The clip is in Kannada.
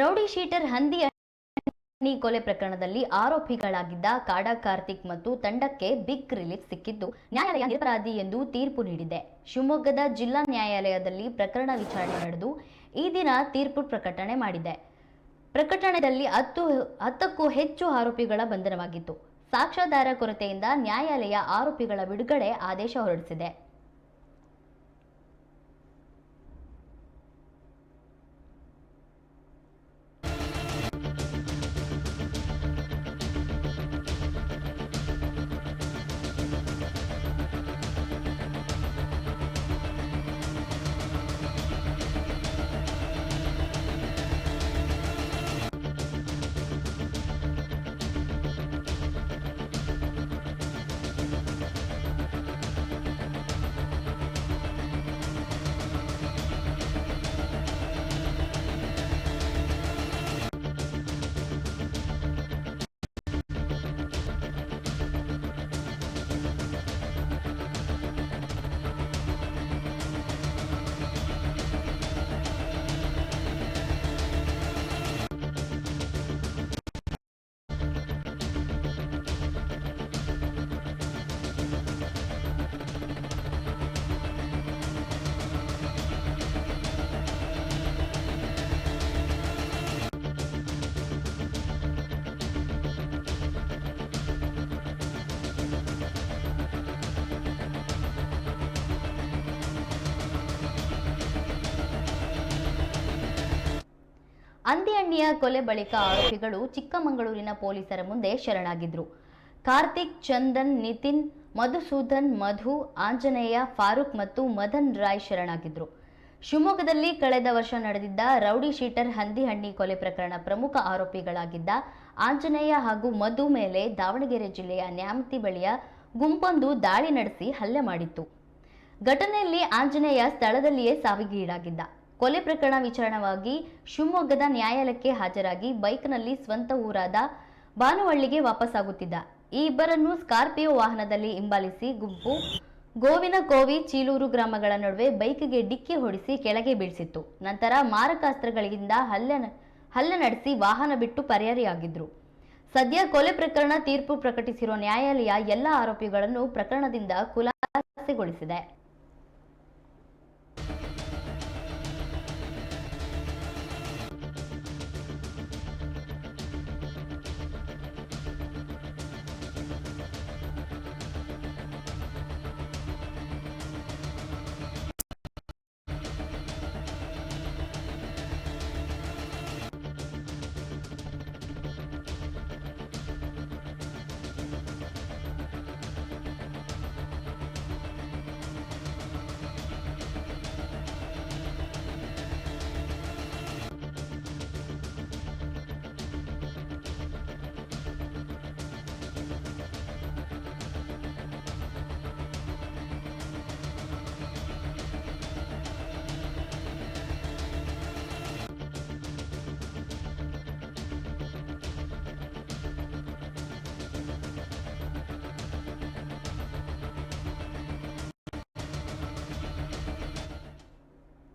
ರೌಡಿ ಶೀಟರ್ ಹಂದಿ ಕೊಲೆ ಪ್ರಕರಣದಲ್ಲಿ ಆರೋಪಿಗಳಾಗಿದ್ದ ಕಾಡಾ ಕಾರ್ತಿಕ್ ಮತ್ತು ತಂಡಕ್ಕೆ ಬಿಗ್ ರಿಲೀಫ್ ಸಿಕ್ಕಿದ್ದು ನ್ಯಾಯಾಲಯ ನಿರಪರಾಧಿ ಎಂದು ತೀರ್ಪು ನೀಡಿದೆ. ಶಿವಮೊಗ್ಗದ ಜಿಲ್ಲಾ ನ್ಯಾಯಾಲಯದಲ್ಲಿ ಪ್ರಕರಣ ವಿಚಾರಣೆ ನಡೆದು ಈ ದಿನ ತೀರ್ಪು ಪ್ರಕಟಣೆ ಮಾಡಿದೆ. ಪ್ರಕಟಣೆಯಲ್ಲಿ ಹತ್ತು, ಹತ್ತಕ್ಕೂ ಹೆಚ್ಚು ಆರೋಪಿಗಳ ಬಂಧನವಾಗಿತ್ತು. ಸಾಕ್ಷ್ಯಾಧಾರ ಕೊರತೆಯಿಂದ ನ್ಯಾಯಾಲಯ ಆರೋಪಿಗಳ ಬಿಡುಗಡೆ ಆದೇಶ ಹೊರಡಿಸಿದೆ. ಅಂದಿಯಣ್ಣಿಯ ಕೊಲೆ ಬಳಿಕ ಆರೋಪಿಗಳು ಚಿಕ್ಕಮಗಳೂರಿನ ಪೊಲೀಸರ ಮುಂದೆ ಶರಣಾಗಿದ್ರು. ಕಾರ್ತಿಕ್, ಚಂದನ್, ನಿತಿನ್, ಮಧುಸೂದನ್, ಮಧು, ಆಂಜನೇಯ, ಫಾರೂಕ್ ಮತ್ತು ಮದನ್ ರಾಯ್ ಶರಣಾಗಿದ್ರು. ಶಿವಮೊಗ್ಗದಲ್ಲಿ ಕಳೆದ ವರ್ಷ ನಡೆದಿದ್ದ ರೌಡಿ ಶೀಟರ್ ಹಂದಿಹಣ್ಣಿ ಕೊಲೆ ಪ್ರಕರಣ ಪ್ರಮುಖ ಆರೋಪಿಗಳಾಗಿದ್ದ ಆಂಜನೇಯ ಹಾಗೂ ಮಧು ಮೇಲೆ ದಾವಣಗೆರೆ ಜಿಲ್ಲೆಯ ನ್ಯಾಮತಿ ಬಳಿಯ ಗುಂಪೊಂದು ದಾಳಿ ನಡೆಸಿ ಹಲ್ಲೆ ಮಾಡಿತ್ತು. ಘಟನೆಯಲ್ಲಿ ಆಂಜನೇಯ ಸ್ಥಳದಲ್ಲಿಯೇ ಸಾವಿಗೀಡಾಗಿದ್ದ. ಕೊಲೆ ಪ್ರಕರಣ ವಿಚಾರಣವಾಗಿ ಶಿವಮೊಗ್ಗದ ನ್ಯಾಯಾಲಯಕ್ಕೆ ಹಾಜರಾಗಿ ಬೈಕ್ನಲ್ಲಿ ಸ್ವಂತ ಊರಾದ ಬಾನುವಳ್ಳಿಗೆ ವಾಪಸ್ಸಾಗುತ್ತಿದ್ದ. ಈ ಇಬ್ಬರನ್ನು ಸ್ಕಾರ್ಪಿಯೋ ವಾಹನದಲ್ಲಿ ಹಿಂಬಾಲಿಸಿ ಗುಂಪು ಗೋವಿನ ಕೋವಿ ಚೀಲೂರು ಗ್ರಾಮಗಳ ನಡುವೆ ಬೈಕ್ಗೆ ಡಿಕ್ಕಿ ಹೊಡಿಸಿ ಕೆಳಗೆ ಬೀಳಿಸಿತ್ತು. ನಂತರ ಮಾರಕಾಸ್ತ್ರಗಳಿಂದ ಹಲ್ಲೆ ಹಲ್ಲೆ ನಡೆಸಿ ವಾಹನ ಬಿಟ್ಟು ಪರಾರಿಯಾಗಿದ್ರು ಸದ್ಯ ಕೊಲೆ ಪ್ರಕರಣ ತೀರ್ಪು ಪ್ರಕಟಿಸಿರುವ ನ್ಯಾಯಾಲಯ ಎಲ್ಲ ಆರೋಪಿಗಳನ್ನು ಪ್ರಕರಣದಿಂದ ಖುಲಾಸೆಗೊಳಿಸಿದೆ.